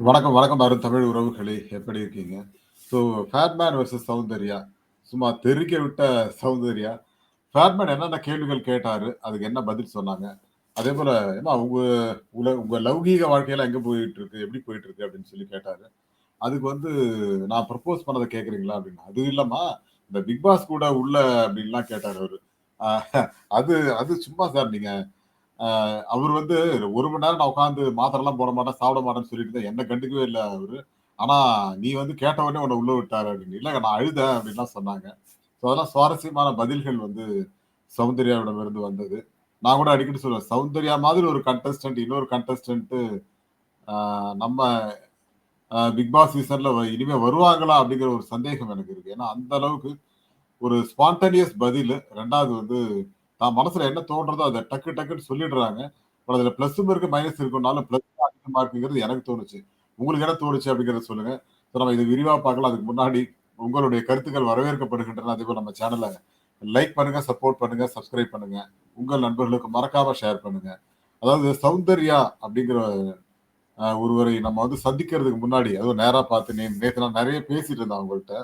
வணக்கம், வணக்கம் பாரு தமிழ் உறவுகளே! எப்படி இருக்கீங்க? So Fatman versus Soundarya. சும்மா தெருக்க விட்ட சௌந்தர்யா. ஃபேட்மேன் என்னென்ன கேள்விகள் கேட்டாரு? அதுக்கு என்ன பதில் சொன்னாங்க? அதே போல் ஏன்னா உங்க உல உங்க லௌகீக வாழ்க்கையெல்லாம் எங்க போயிட்டுருக்கு? எப்படி போயிட்டுருக்கு? அப்படின்னு சொல்லி கேட்டாரு. அதுக்கு வந்து நான் ப்ரப்போஸ் பண்ணதை கேட்குறீங்களா அப்படின்னு. அது இல்லம்மா, இந்த பிக் பாஸ் கூட உள்ள அப்படின்லாம் கேட்டார் அவர் அது அது சும்மா சார் நீங்கள் அவர் வந்து ஒரு மணி நேரம் நான் உட்காந்து மாத்திரைலாம் போட மாட்டேன், சாப்பிட மாட்டேன்னு சொல்லிட்டு இருந்தேன். என்ன கண்டுக்கவே இல்லை அவரு. ஆனா, நீ வந்து கேட்ட உடனே உன்ன உள்ள விட்டாரு அப்படின்னு. இல்லை நான் அழுதேன் அப்படின்லாம் சொன்னாங்க. ஸோ அதெல்லாம் சுவாரஸ்யமான பதில்கள் வந்து சௌந்தர்யாவிடமிருந்து வந்தது. நான் கூட அடிக்கடி சொல்லுவேன். சௌந்தர்யா மாதிரி ஒரு கண்டஸ்டன்ட் இன்னொரு கண்டஸ்டன்ட்டு நம்ம பிக் பாஸ் சீசன்ல இனிமே வருவாங்களா? அப்படிங்கிற ஒரு சந்தேகம் எனக்கு இருக்கு. ஏன்னா, அந்த அளவுக்கு ஒரு ஸ்பான்டேனியஸ் பதில் ரெண்டாவது வந்து தான் மனசுல என்ன தோன்றதோ அதை டக்கு டக்குன்னு சொல்லிடுறாங்க. பட் அதுல பிளஸும் இருக்கு, மைனஸ் இருக்கும்னாலும் பிளஸ் அதிகமா இருக்குங்கிறது எனக்கு தோணுச்சு. உங்களுக்கு என்ன தோணுச்சு அப்படிங்கிறத சொல்லுங்க. ஸோ நம்ம இது விரிவா பார்க்கலாம். அதுக்கு முன்னாடி உங்களுடைய கருத்துக்கள் வரவேற்கப்படுகின்றன. அதேபோல நம்ம சேனல லைக் பண்ணுங்க, சப்போர்ட் பண்ணுங்க, சப்ஸ்கிரைப் பண்ணுங்க. உங்கள் நண்பர்களுக்கு மறக்காம ஷேர் பண்ணுங்க. அதாவது சௌந்தர்யா அப்படிங்கிற ஒருவரை நம்ம வந்து சந்திக்கிறதுக்கு முன்னாடி, அதுவும் நேரா பார்த்து நே நேற்று நான் நிறைய பேசிட்டு இருந்தேன் அவங்கள்ட்ட.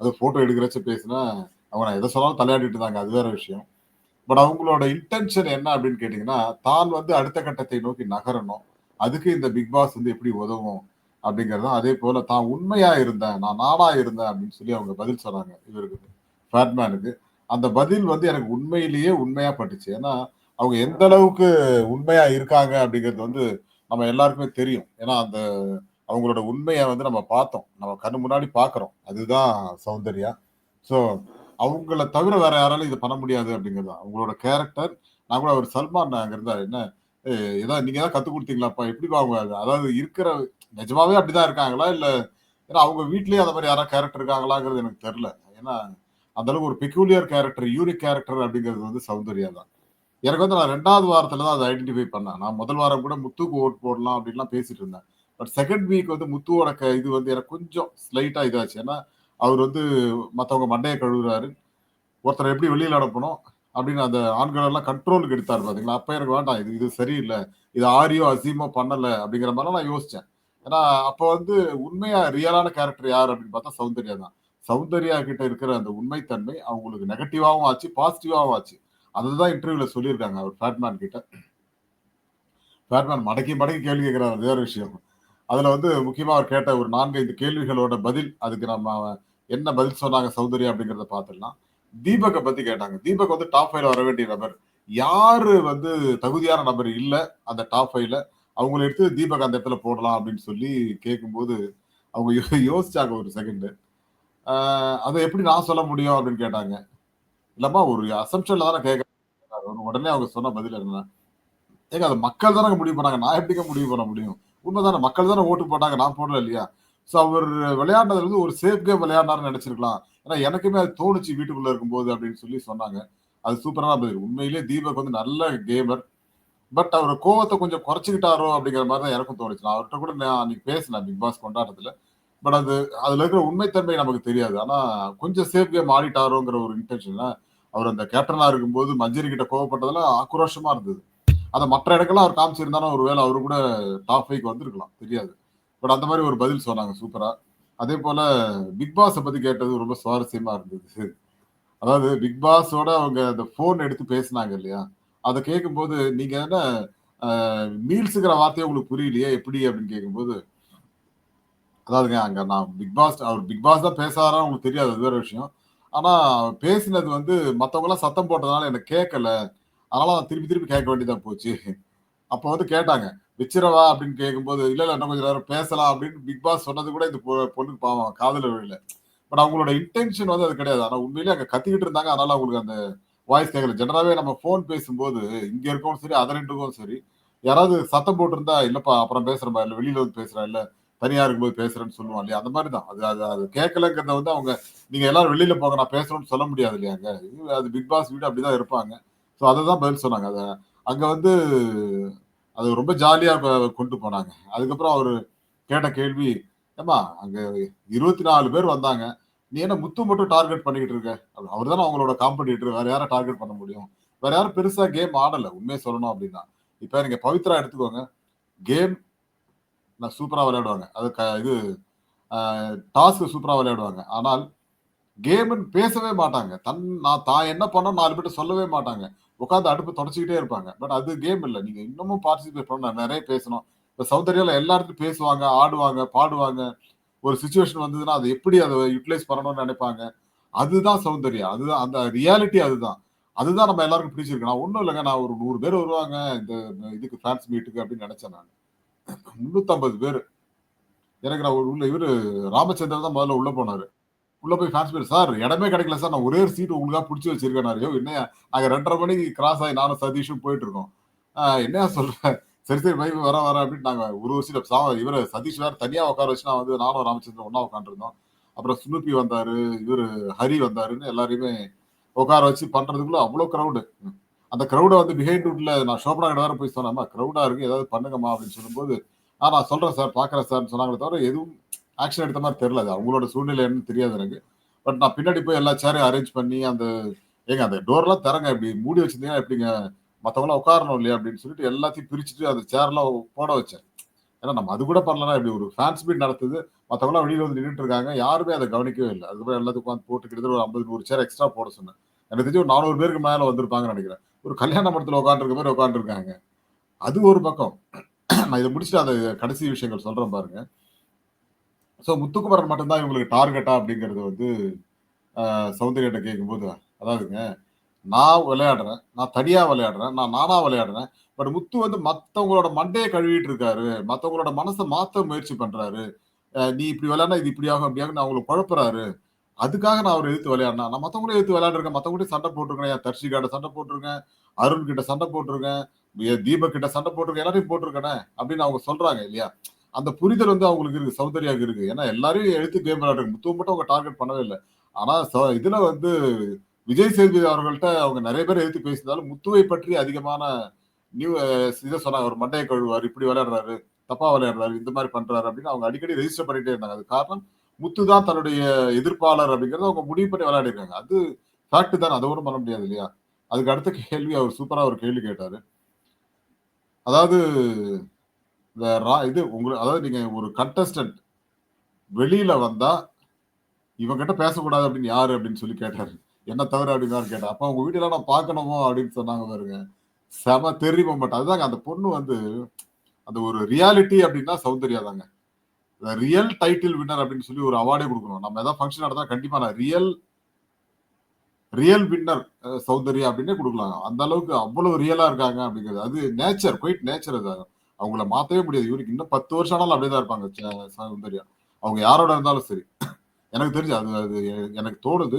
அது ஃபோட்டோ எடுக்கிறச்ச பேசினா அவங்க நான் எதை சொன்னாலும் தலையாடிட்டு இருந்தாங்க. அது வேற விஷயம். பட் அவங்களோட இன்டென்ஷன் என்ன அப்படின்னு கேட்டீங்கன்னா, தான் வந்து அடுத்த கட்டத்தை நோக்கி நகரணும். அதுக்கு இந்த பிக் பாஸ் வந்து எப்படி உதவும்? அப்படிங்கிறதும் அதேபோல தான் உண்மையா இருந்தேன். நான் நானாக இருந்தேன் அப்படின்னு சொல்லி அவங்க பதில் சொன்னாங்க. இவருக்கு ஃபேட்மேனுக்கு. அந்த பதில் வந்து எனக்கு உண்மையிலேயே உண்மையா பட்டுச்சு. ஏன்னா, அவங்க எந்த அளவுக்கு உண்மையா இருக்காங்க அப்படிங்கிறது வந்து நம்ம எல்லாருக்குமே தெரியும். ஏன்னா, அந்த அவங்களோட உண்மையை வந்து நம்ம பார்த்தோம். நம்ம கண்ணு முன்னாடி பார்க்குறோம். அதுதான் சௌந்தர்யா. ஸோ அவங்கள தவிர வேற யாராலும் இதை பண்ண முடியாது அப்படிங்கிறது தான். அவங்களோட கேரக்டர் நான் கூட அவர் சல்மான் அங்க இருந்தார் என்ன "ஏ ஏதாவது நீங்க ஏதாவது கத்து கொடுத்தீங்களாப்பா எப்படிப்பா அவங்க அதாவது இருக்கிற நிஜமாவே அப்படிதான் இருக்காங்களா? இல்ல ஏன்னா அவங்க வீட்லயே அந்த மாதிரி யாராவது கேரக்டர் இருக்காங்களாங்கிறது எனக்கு தெரியல. ஏன்னா, அந்த அளவுக்கு ஒரு பெக்யூலியர் கேரக்டர், யூனிக் கேரக்டர் அப்படிங்கிறது வந்து சௌந்தர்யா தான். எனக்கு வந்து நான் ரெண்டாவது வாரத்துல தான் அதை ஐடென்டிஃபை பண்ணேன். நான் முதல் வாரம் கூட முத்துக்கு ஓட் போடலாம் அப்படின்லாம் பேசிட்டு இருந்தேன். பட் செகண்ட் வீக் வந்து முத்துவோட க இது வந்து எனக்கு கொஞ்சம் ஸ்லைட்டா இதாச்சு. ஏன்னா, அவர் வந்து மற்றவங்க மண்டையை கழுவுறாரு. ஒருத்தரை எப்படி வெளியில் அனுப்பணும்? அப்படின்னு அந்த ஆண்கள் எல்லாம் கண்ட்ரோலுக்கு எடுத்தார் பார்த்தீங்களா? அப்போ எனக்கு வேண்டாம். இது இது சரியில்லை இது ஆரியோ, அசீமோ பண்ணலை அப்படிங்கிற மாதிரிலாம் நான் யோசித்தேன் ஏன்னா, அப்போ வந்து உண்மையாக ரியலான கேரக்டர் யார் அப்படின்னு பார்த்தா சௌந்தர்யா தான். சௌந்தர்யா கிட்ட இருக்கிற அந்த உண்மைத்தன்மை அவங்களுக்கு நெகட்டிவாகவும் ஆச்சு, பாசிட்டிவாகவும் ஆச்சு. அதுதான் இன்டர்வியூவில் சொல்லியிருக்காங்க அவர் ஃபேட்மேன் கிட்ட. ஃபேட்மேன் மடக்கி மடக்கி கேள்வி கேட்கிறார் வேறு விஷயம். அதில் வந்து முக்கியமாக அவர் கேட்ட ஒரு 4, 5 கேள்விகளோட பதில் அதுக்கு நம்ம என்ன பதில் சொன்னாங்க சௌந்தர்யா அப்படிங்கிறத பார்த்துடலாம். தீபக்கை பத்தி கேட்டாங்க. தீபக் வந்து டாப் ஃபைவ்ல வர வேண்டிய நபர். யாரு வந்து தகுதியான நபர் இல்லை அந்த டாப் ஃபைவ்ல அவங்கள எடுத்து தீபக் அந்த இடத்துல போடலாம் அப்படின்னு சொல்லி கேட்கும்போது, அவங்க யோசிச்சாங்க ஒரு செகண்டு அதை எப்படி நான் சொல்ல முடியும் அப்படின்னு கேட்டாங்க. இல்லம்மா ஒரு அசம்ஷன்ல தானே கேட்க உடனே அவங்க சொன்ன பதில் என்ன ஏங்க அது மக்கள் தானே முடிவு பண்ணாங்க. நான் எப்படிங்க முடிவு பண்ண முடியும்? உண்மைதானே மக்கள் தானே ஓட்டு போட்டாங்க. நான் போடல இல்லையா? ஸோ அவர் விளையாண்டது வந்து ஒரு சேஃப் கேம் விளையாடினாருன்னு நினைச்சிருக்கலாம் ஏன்னா எனக்குமே அது தோணுச்சு வீட்டுக்குள்ள இருக்கும்போது அப்படின்னு சொல்லி சொன்னாங்க. அது சூப்பரான பதில். உண்மையிலேயே தீபக் வந்து நல்ல கேமர். பட் அவர் கோவத்தை கொஞ்சம் குறைச்சிக்கிட்டாரோ அப்படிங்கிற மாதிரி தான் எனக்கும் தோணுச்சு. நான் அவர்கிட்ட கூட நான் அன்னைக்கு பேசினேன் பிக் பாஸ் கொண்டாட்டத்தில் பட் அது அதில் இருக்கிற உண்மைத்தன்மை நமக்கு தெரியாது. ஆனால் கொஞ்சம் சேஃப் கேம் ஆடிட்டாரோங்கிற ஒரு இன்டென்ஷன்ல அவர் அந்த கேப்டனாக இருக்கும்போது மஞ்சரி கிட்ட கோவப்பட்டதெல்லாம் ஆக்ரோஷமாக இருந்தது. அதை மற்ற இடங்கள்லாம் அவர் காமிச்சிருந்தாலும் ஒரு வேலை அவரு கூட டாப் ஃபைக்கு வந்திருக்கலாம். தெரியாது. பட் அந்த மாதிரி ஒரு பதில் சொன்னாங்க சூப்பரா. அதேபோல பிக் பாஸை பத்தி கேட்டது ரொம்ப சுவாரஸ்யமா இருந்தது. அதாவது பிக் பாஸோட அவங்க அந்த ஃபோன் எடுத்து பேசினாங்க இல்லையா? அதை கேட்கும்போது நீங்க என்ன மீல்ஸுங்கிற வார்த்தையே உங்களுக்கு புரியலையே எப்படி அப்படின்னு கேட்கும்போது அதாவதுங்க அங்க நான் பிக் பாஸ் அவர் பிக் பாஸ் தான் பேசாரா உங்களுக்கு தெரியாது. அது வேற விஷயம். ஆனா பேசினது வந்து மற்றவங்களாம் சத்தம் போட்டதுனால எனக்கு கேட்கல. அதனால நான் திருப்பி திருப்பி கேட்க வேண்டியதா போச்சு. அப்போ வந்து கேட்டாங்க. "வச்சிரவா?" அப்படின்னு கேட்கும்போது, "இல்ல, இல்ல இன்னும் கொஞ்சம் நேரம் பேசலாம்." அப்படின்னு பிக் பாஸ் சொன்னது கூட இந்த பொ பொண்ணுக்கு பாவம் காதுல விழல. பட் அவங்களோட இன்டென்ஷன் வந்து அது கிடையாது. ஆனா உண்மையிலேயே அங்க கத்திக்கிட்டு இருந்தாங்க. அதனால அவங்களுக்கு அந்த வாய்ஸ் கேட்கல. ஜெனரலாவே நம்ம ஃபோன் பேசும்போது இங்க இருக்கவும் சரி, அதர் எண்டுக்கும் சரி, யாராவது சத்தம் போட்டிருந்தா, "இல்லப்பா அப்புறம் பேசுறேன்பா. இல்ல வெளியில வந்து பேசுகிறா இல்ல தனியா இருக்கும்போது பேசுறேன்னு" சொல்லுவோம் இல்லையா? அந்த மாதிரி தான். அது அது அது கேட்கலங்கிறத வந்து அவங்க நீங்க எல்லாரும் வெளியில போங்க நான் பேசணும்னு சொல்ல முடியாது இல்லையாங்க? அது பிக் பாஸ் வீடு அப்படிதான் இருப்பாங்க. ஸோ அதை தான் பதில் சொன்னாங்க. அதை அங்க வந்து அது ரொம்ப ஜாலியாக கொண்டு போனாங்க. அதுக்கப்புறம் அவர் கேட்ட கேள்வி, "ஏம்மா அங்க 24 பேர் வந்தாங்க. நீ என்ன முத்து மட்டும் டார்கெட் பண்ணிக்கிட்டு இருக்க?" அவர் தானே அவங்களோட காம்படிட்டர். வேற யாரை டார்கெட் பண்ண முடியும்? வேற யாரும் பெருசாக கேம் ஆடலை உண்மையை சொல்லணும் அப்படின்னா. இப்போ நீங்கள் பவித்ரா எடுத்துக்கோங்க. கேம் நான் சூப்பராக விளையாடுவாங்க அது க இது டாஸ்க்கு சூப்பராக விளையாடுவாங்க ஆனால் கேமுன்னு பேசவே மாட்டாங்க தன் நான் தான் என்ன பண்ணோம் நாலு பேர்ட்ட சொல்லவே மாட்டாங்க உட்காந்து அடுப்பு தொடச்சிக்கிட்டே இருப்பாங்க. பட் அது கேம் இல்லை. நீங்க இன்னமும் பார்ட்டிசிபேட் பண்ணணும். நிறைய பேசணும். இப்போ சௌந்தர்யால எல்லாருக்கும் பேசுவாங்க ஆடுவாங்க பாடுவாங்க. ஒரு சுச்சுவேஷன் வந்ததுன்னா அதை எப்படி அதை யூட்டிலைஸ் பண்ணணும்னு நினைப்பாங்க? அதுதான் சௌந்தர்யா. அதுதான் அந்த ரியாலிட்டி அதுதான். அதுதான் நம்ம எல்லாருக்கும் பிடிச்சிருக்கு. நான் ஒன்றும் இல்லைங்க. நான் ஒரு நூறு பேர் வருவாங்க. இந்த இதுக்கு ஃபேன்ஸ் மீட்டுக்கு அப்படின்னு நினைச்சேன் நான். முந்நூற்றம்பது பேர். எனக்கு நான் உள்ள இவர் ராமச்சந்திரன் தான் முதல்ல உள்ள போனாரு. உள்ள போய் ஃபேன்ஸ் பேர் சார் இடமே கிடைக்கல சார். நான் ஒரே ஒரு சீட் உங்களுக்காக பிடிச்சி வச்சிருக்கேன் ஐயோ என்ன நாங்கள் ரெண்டரை மணிக்கு கிராஸ் ஆகி நானும் சதீஷும் போயிட்டு இருக்கோம் என்ன சொல்றேன் சரி சரி பை வர வர அப்படின்னு நாங்கள் ஒரு ஒரு சீட் சா இவர் சதீஷ் வேற தனியாக உட்கார வச்சு நான் வந்து நானும் ராமச்சந்திரன் ஒன்றா உட்காந்துருந்தோம் அப்புறம் சுனுப்பி வந்தாரு இவர் ஹரி வந்தாருன்னு எல்லாரையுமே உட்கார வச்சு பண்றதுக்குள்ள அவ்வளோ க்ரௌடு அந்த க்ரௌடை வந்து பிஹைண்ட் ரூட்ல நான் ஷோபனா கிட்ட வேற போய் சொன்னேம்மா க்ரௌடாக இருக்கு ஏதாவது பண்ணுங்கம்மா அப்படின்னு சொல்லும்போது ஆ நான் சொல்றேன் சார் பாக்குறேன் சார்னு சொன்னாங்களே தவிர எதுவும் ஆக்ஷன் எடுத்த மாதிரி தெரியல அது. அவங்களோட சூழ்நிலை என்னன்னு தெரியாது எனக்கு. பட் நான் பின்னாடி போய் எல்லா சேரையும் அரேஞ்ச் பண்ணி அந்த ஏங்க அந்த டோர்லாம் திறங்க இப்படி மூடி வச்சிருந்தீங்கன்னா எப்படிங்க? மற்றவங்களாம் உட்காரணும் இல்லையா? அப்படின்னு சொல்லிட்டு எல்லாத்தையும் பிரிச்சுட்டு அந்த சேர்லாம் போட வச்சேன். ஏன்னா நம்ம அது கூட பண்ணலன்னா இப்படி ஒரு ஃபேன்ஸ் மீட் நடத்துது. மற்றவங்களாம் வெளியில் வந்து நின்றுட்டு இருக்காங்க. யாருமே அதை கவனிக்கவே இல்லை. அதுக்கப்புறம் எல்லாத்துக்கும் உட்காந்து போட்டு கிட்டத்தட்ட ஒரு ஐம்பது நூறு சேர் எக்ஸ்ட்ரா போட சொன்னேன். எனக்கு தெரிஞ்சு ஒரு நானூறு பேருக்கு மேலே வந்திருப்பாங்கன்னு நினைக்கிறேன். ஒரு கல்யாண மடத்தில் உட்காந்துருக்க மாதிரி உட்காந்துருக்காங்க அது ஒரு பக்கம். நான் இதை முடிச்சுட்டு அந்த கடைசி விஷயங்கள் சொல்கிறேன் பாருங்கள் ஸோ முத்துக்குமரன் மட்டும்தான் இவங்களுக்கு டார்கெட்டா அப்படிங்கிறது வந்து சௌந்தர்யிட்ட கேட்கும்போது அதாவதுங்க நான் விளையாடுறேன் நான் தனியா விளையாடுறேன் நான் நானா விளையாடுறேன் பட் முத்து வந்து மற்றவங்களோட மண்டையை கழுவிட்டு இருக்காரு மற்றவங்களோட மனசை மாற்ற முயற்சி பண்றாரு நீ இப்படி விளையாடினா இது இப்படி ஆகும் அப்படி ஆகும் அவங்களை குழப்புறாரு. அதுக்காக நான் அவர் எதிர்த்து விளையாடினா நான் மத்தவங்களும் எதிர்த்து விளையாடுறேன் மத்தவங்கள்ட்ட சண்டை போட்டிருக்கேன் என் தர்ஷிகாட்ட சண்டை போட்டிருக்கேன் அருண் கிட்ட சண்டை போட்டிருக்கேன் என் தீபக் கிட்ட சண்டை போட்டிருக்கேன் எல்லாரையும் போட்டிருக்கேனே அப்படின்னு அவங்க சொல்றாங்க இல்லையா? அந்த புரிதல் வந்து அவங்களுக்கு இருக்கு சௌந்தர்யாவுக்கு இருக்கு. ஏன்னா எல்லாரையும் எடுத்து கேம் விளையாடுறாங்க முத்து மட்டும் அவங்க டார்கெட் பண்ணவே இல்லை. ஆனா ச- இதுல வந்து விஜய் சேதுபதி அவர்கள்ட்ட அவங்க நிறைய பேர் எடுத்து பேசினாலும் முத்துவை பற்றி அதிகமான நியூ இதை சொன்னாங்க. ஒரு மண்டையை கழுவார் இப்படி விளையாடுறாரு தப்பா விளையாடுறாரு இந்த மாதிரி பண்றாரு அப்படின்னு அவங்க அடிக்கடி ரெஜிஸ்டர் பண்ணிட்டே இருந்தாங்க. அது காரணம் முத்து தான் தன்னுடைய எதிர்ப்பாளர் அப்படிங்கறத அவங்க முடிவு பண்ணி விளையாடிருக்காங்க. அது ஃபேக்ட் தான். அதை ஒன்றும் பண்ண முடியாது இல்லையா? அதுக்கு அடுத்த கேள்வி அவர் சூப்பரா ஒரு கேள்வி கேட்டாரு. அதாவது இந்த ரா- இது உங்களுக்கு அதாவது நீங்க ஒரு கண்டஸ்டன்ட் வெளியில வந்தா இவங்கிட்ட பேசக்கூடாது அப்படின்னு யாரு அப்படின்னு சொல்லி கேட்டாரு. என்ன தவிர அப்படின்னு தான் கேட்டேன் அப்ப உங்க வீட்டுல நான் பார்க்கணுமோ அப்படின்னு சொன்னாங்க பாருங்க. செம தெரியுமா மாட்டேன் அதுதாங்க அந்த பொண்ணு வந்து அந்த ஒரு ரியாலிட்டி அப்படின்னா சௌந்தர்யா தாங்க. ரியல் டைட்டில் வின்னர் அப்படின்னு சொல்லி ஒரு அவார்டே கொடுக்கணும். நம்ம ஏதாவது ஃபங்க்ஷன் நடந்தா கண்டிப்பா நான் ரியல் ரியல் வின்னர் சௌந்தர்யா அப்படின்னே கொடுக்கலாம். அந்த அளவுக்கு அவ்வளவு ரியலா இருக்காங்க அப்படிங்கிறது. அது நேச்சர் குயிட் நேச்சர் அது. அவங்கள மாத்தவே முடியாது. இவருக்கு இன்னும் பத்து வருஷம் ஆனாலும் அப்படியே தான் இருப்பாங்க சௌந்தர்யா அவங்க யாரோட இருந்தாலும் சரி. எனக்கு தெரிஞ்சு அது அது எனக்கு தோணுது.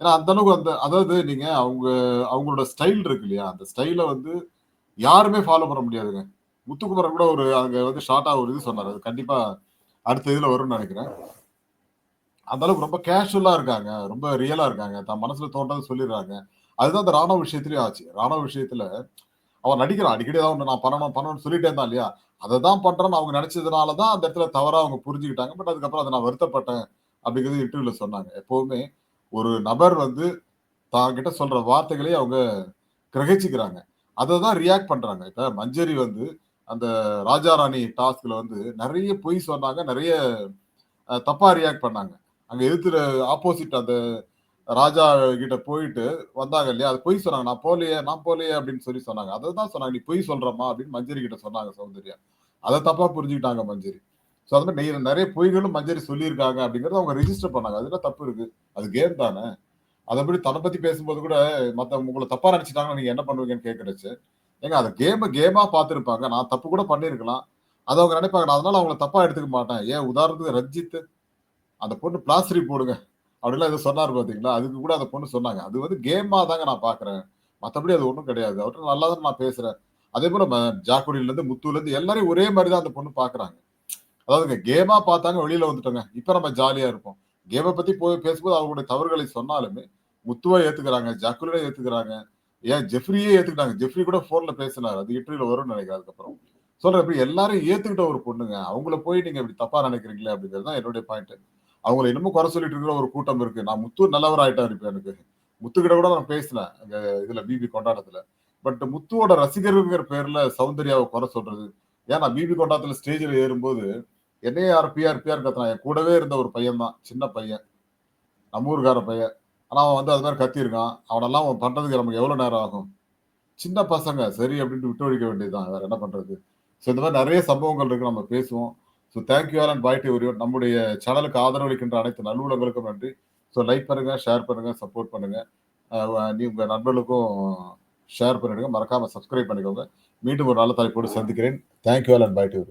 ஏன்னா அந்த அளவுக்கு அந்த அதாவது நீங்க அவங்க அவங்களோட ஸ்டைல் இருக்கு இல்லையா? அந்த ஸ்டைலை வந்து யாருமே ஃபாலோ பண்ண முடியாதுங்க. முத்துக்குமரன் கூட ஒரு அங்க வந்து ஷார்ட்டா ஒரு இது சொன்னார். அது கண்டிப்பா அடுத்த இதுல வரும்னு நினைக்கிறேன். அந்த அளவுக்கு ரொம்ப கேஷுவலா இருக்காங்க. ரொம்ப ரியலா இருக்காங்க. தன் மனசுல தோன்றதை சொல்லிடுறாங்க. அதுதான் அந்த ராணுவ விஷயத்துலயும் ஆச்சு. ராணுவ விஷயத்துல அவர் நடிக்கிறான். அடிக்கடி ஏதாவது ஒன்று நான் பண்ணணும் பண்ணணும்னு சொல்லிட்டே இருந்தா இல்லையா? அதை தான் பண்றேன்னு அவங்க நினைச்சதுனால தான் அந்த இடத்துல தவறாக அவங்க புரிஞ்சுக்கிட்டாங்க. பட் அதுக்கப்புறம் அதை நான் வருத்தப்பட்டேன் அப்படிங்கிறது இன்டர்வியூல சொன்னாங்க. எப்பவுமே ஒரு நபர் வந்து தாங்கிட்ட சொல்ற வார்த்தைகளே அவங்க கிரகிச்சுக்கிறாங்க. அதை தான் ரியாக்ட் பண்றாங்க. இப்ப மஞ்சரி வந்து அந்த ராஜா ராணி டாஸ்க்ல வந்து நிறைய பொய் சொன்னாங்க நிறைய தப்பா ரியாக்ட் பண்ணாங்க. அங்க எதிர்த்து ஆப்போசிட் அந்த ராஜா கிட்ட போயிட்டு வந்தாங்க இல்லையா? அது பொய் சொன்னாங்க. நான் போலையே நான் போலையே அப்படின்னு சொல்லி சொன்னாங்க. அதை தான் சொன்னாங்க. நீ பொய் சொல்றமா அப்படின்னு மஞ்சரி கிட்ட சொன்னாங்க சௌந்தர்யா. அதை தப்பா புரிஞ்சுக்கிட்டாங்க மஞ்சரி. ஸோ அது மாதிரி நெய்- நிறைய பொய்களும் மஞ்சரி சொல்லியிருக்காங்க அப்படிங்கறத அவங்க ரெஜிஸ்டர் பண்ணாங்க. அதுல தப்பு இருக்கு? அது கேம் தானே. அதை அதபடி தன்னை பத்தி பேசும்போது கூட மத்த உங்களை தப்பா நினைச்சிட்டாங்கன்னா நீங்க என்ன பண்ணுவீங்கன்னு கேட்கறச்சு ஏங்க அந்த கேம கேமா பார்த்துருப்பாங்க. நான் தப்பு கூட பண்ணியிருக்கலாம். அதை அவங்க நினைப்பாங்க. நான் அதனால அவங்கள தப்பா எடுத்துக்க மாட்டேன். ஏன்? உதாரணத்துக்கு ரஞ்சித் அந்த பொண்ணு பிளாஸ்டரி போடுங்க. அப்படிலாம் எதுவும் சொன்னார் பார்த்தீங்களா அதுக்கு கூட அந்த பொண்ணு சொன்னாங்க. அது வந்து கேமா தாங்க நான் பார்க்குறேன் மற்றபடி அது ஒன்றும் கிடையாது. அவர்கிட்ட நல்லா தான் நான் பேசுகிறேன் அதே போல் ஜாக்குடியிலேருந்து ஜாக்குடியில இருந்து எல்லாரையும் ஒரே மாதிரி தான் அந்த பொண்ணு பாக்குறாங்க. அதாவதுங்க கேமா பார்த்தாங்க வெளியில வந்துட்டோங்க. இப்போ நம்ம ஜாலியாக இருப்போம். கேமை பத்தி போய் பேசும்போது அவங்களுடைய தவறுகளை சொன்னாலுமே முத்துவை ஏத்துக்கிறாங்க ஜாக்குலியை ஏத்துக்கிறாங்க. ஏன் ஜெஃப்ரியே ஏற்றுக்கிட்டாங்க ஜெஃப்ரி கூட ஃபோனில் பேசினார். அது இட்லியில் வரும்னு நினைக்கிறேன் அதுக்கப்புறம். சொல்கிறேன் இப்படி எல்லாரும் ஏத்துக்கிட்ட ஒரு பொண்ணுங்க. அவங்கள போய் நீங்கள் இப்படி தப்பாக நினைக்கிறீங்களே அப்படிங்கிறது தான் என்னுடைய பாயிண்ட் அவங்கள இன்னமும் குறை சொல்லிட்டு இருக்கிற ஒரு கூட்டம் இருக்கு. நான் முத்து நல்லவர் ஆயிட்டாரு இப்ப எனக்கு. முத்துக்கிட்ட கூட நான் பேசினேன் அங்க இதுல பிபி கொண்டாட்டத்துல. பட் முத்துவோட ரசிகருங்கிற பேர்ல சௌந்தர்யாவை குறை சொல்றது. ஏன் நான் பிபி கொண்டாட்டத்துல ஸ்டேஜில் ஏறும்போது என்னையே யார் பிஆர் பிஆர் கத்துறான். என் கூடவே இருந்த ஒரு பையன் தான் சின்ன பையன். நம்ம ஊருக்கார பையன். ஆனால் அவன் வந்து அது மாதிரி கத்தியிருக்கான் அவனெல்லாம் அவன் பண்ணுறதுக்கு நமக்கு எவ்வளோ நேரம் ஆகும்? சின்ன பசங்க சரி அப்படின்ட்டு விட்டு ஒழிக்க வேண்டியதுதான். வேற என்ன பண்ணுறது ஸோ இந்த மாதிரி நிறைய சம்பவங்கள் இருக்கு. நம்ம பேசுவோம். So thank you all and bye to நம்முடைய சேனலுக்கு ஆதரவளிக்கின்ற அனைத்து நல்லுள்ளங்களுக்கும் நன்றி. ஸோ லைக் பண்ணுங்க ஷேர் பண்ணுங்க சப்போர்ட் பண்ணுங்க. நீ உங்கள் நண்பர்களுக்கும் ஷேர் பண்ணிடுங்க. மறக்காம சப்ஸ்கிரைப் பண்ணிக்கோங்க. மீண்டும் ஒரு நல்ல தலைப்போடு சந்திக்கிறேன். Thank you all and bye to